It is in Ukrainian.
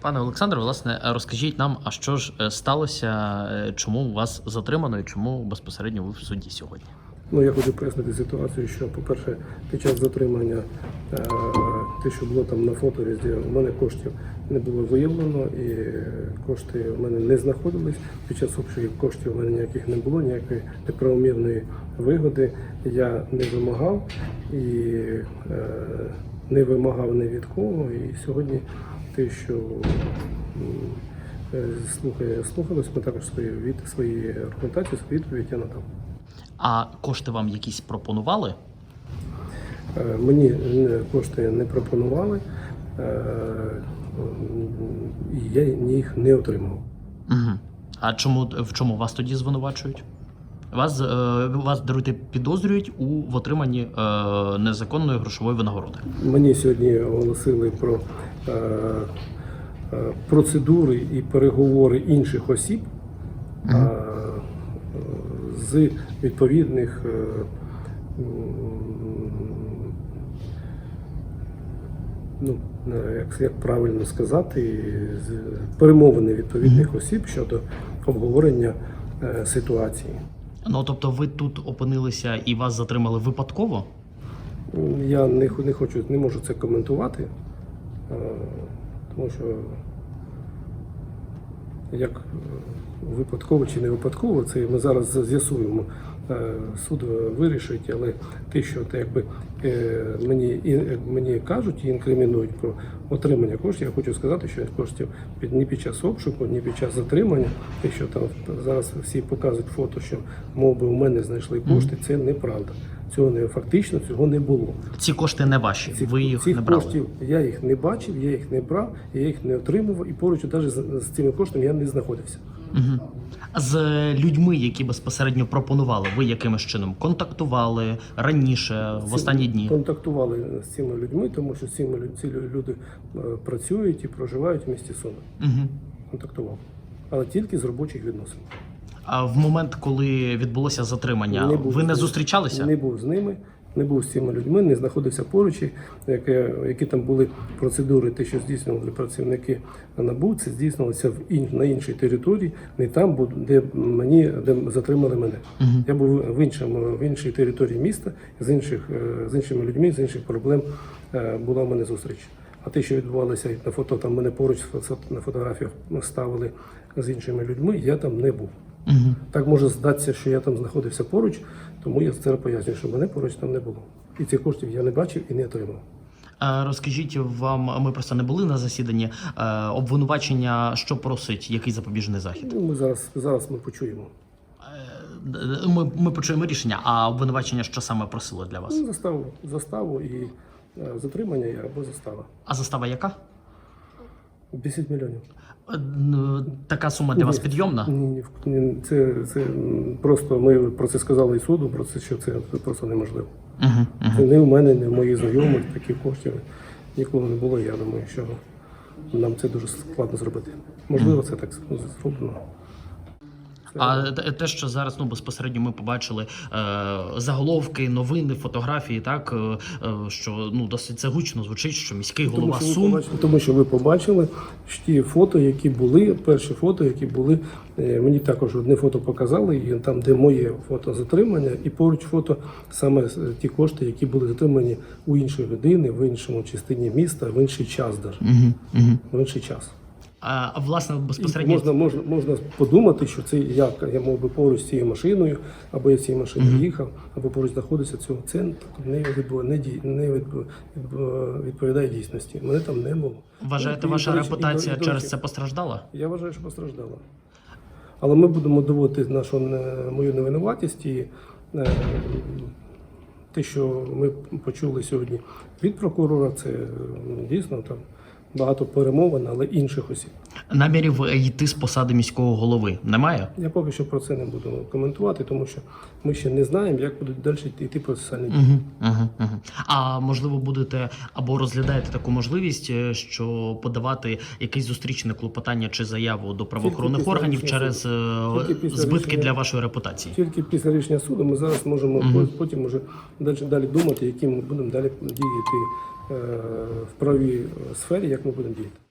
Пане Олександре, власне, розкажіть нам, а що ж е, сталося, е, чому вас затримано і чому безпосередньо ви в суді сьогодні? Ну, я хочу пояснити ситуацію, що, по-перше, під час затримання е, те, що було там на фоторізі, у мене коштів не було виявлено, і кошти в мене не знаходились. Під час обшуків коштів у мене ніяких не було, ніякої неправомірної вигоди я не вимагав і не вимагав ні від кого. І сьогодні те, що е, слухає, слухалось, ми також свої, від, свої аргументації, свою відповідь я надав. А кошти вам якісь пропонували? Е, Мені кошти не пропонували, е, і я їх не отримав. Угу. А чому в чому вас тоді звинувачують? Вас, е, вас даруйте підозрюють у в отриманні е, незаконної грошової винагороди. Мені сьогодні оголосили про е, е, процедури і переговори інших осіб е, з відповідних. е, Ну, е, як, як правильно сказати, з перемовини відповідних осіб щодо обговорення е, ситуації. Ну тобто, ви тут опинилися і вас затримали випадково? Я не, не хочу, не можу це коментувати, е, тому що як е, випадково чи не випадково, це ми зараз з'ясуємо. Е, Суд вирішить, але те, що те, якби е, мені і мені кажуть і інкримінують про отримання коштів, я хочу сказати, що коштів під ні під час обшуку, ні під час затримання, те, що там зараз всі показують фото, що мов би у мене знайшли кошти, це неправда. Цього не фактично цього не було. Ці кошти не ваші. Цих, ви їх цих не брали. коштів я їх не бачив, я їх не брав, я їх не отримував, і поруч навіть з, з цими коштами я не знаходився. Угу. З людьми, які безпосередньо пропонували, ви якимось чином контактували раніше в останні дні? Контактували з цими людьми, тому що ці, ці люди е, працюють і проживають в місті Суми. Угу. Контактував. Але тільки з робочих відносин. А в момент, коли відбулося затримання, Не ви не зустрічалися? Не був з ними, не був з цими людьми, не знаходився поруч. і Яке, які там були процедури, те, що здійснювали працівники НАБУ, це здійснювалося в ін, на іншій території, не там, де мені де затримали мене. Я був в іншому, в іншій території міста, з інших е, з іншими людьми, з інших проблем е, була в мене зустріч. А те, що відбувалося на фото, там мене поруч на фотографіях ставили з іншими людьми, я там не був. Угу. Так може здатися, що я там знаходився поруч, тому я це пояснюю, що мене поруч там не було. І цих коштів я не бачив і не отримав. А Розкажіть вам, ми просто не були на засіданні. е, Обвинувачення, що просить, який запобіжний захід? Ну, ми зараз, зараз ми почуємо. Е, Ми, ми почуємо рішення, а обвинувачення що саме просило для вас? Ну, заставу, заставу і е, затримання або застава. А застава яка? 10 мільйонів. Е, Така сума для вас підйомна? Ні, ні, ні, це, це просто ми про це сказали і суду, про це, що це просто неможливо. Угу, Це не в мене, не в моїх знайомих таких коштів ніколи не було. Я думаю, що нам це дуже складно зробити. Можливо, це так зроблено. А те- що зараз ну безпосередньо ми побачили е, заголовки, новини, фотографії, так е, е, що ну досить це гучно звучить, що міський голова тому, що Сум побачили, тому що ви побачили ті фото, які були, перші фото, які були. е, Мені також одне фото показали, і там, де моє фото затримання, і поруч фото саме е, ті кошти, які були затримані у іншої людини, в іншому частині міста, в інший час, даже, угу, угу. в інший час. А власне безпосередньо можна, можна, можна подумати, що це я, я мов би поруч з цією машиною, або я в цій машині їхав, або поруч знаходиться цього. Це не відбу, не, дій, не відбу, відповідає дійсності. Мене там не було. вважаєте, І, ваша і, репутація і, через речі, це постраждала? Я вважаю, що постраждала. Але ми будемо доводити нашу не- мою невинуватість і е, те, що ми почули сьогодні від прокурора, це ну, дійсно там багато перемовин, але інших осіб. Намірів йти з посади міського голови немає? Я поки що про це не буду коментувати, тому що ми ще не знаємо, як будуть далі йти процесуальні дії. Угу, угу, угу. А можливо, будете або розглядаєте таку можливість, е, що подавати якесь зустрічне клопотання чи заяву до правоохоронних після органів рішення через е, збитки рішення. для вашої репутації? Тільки після рішення суду ми зараз можемо Мгм. потім вже далі, далі думати, які ми будемо далі діяти е, в правій сфері, як ми будемо діяти.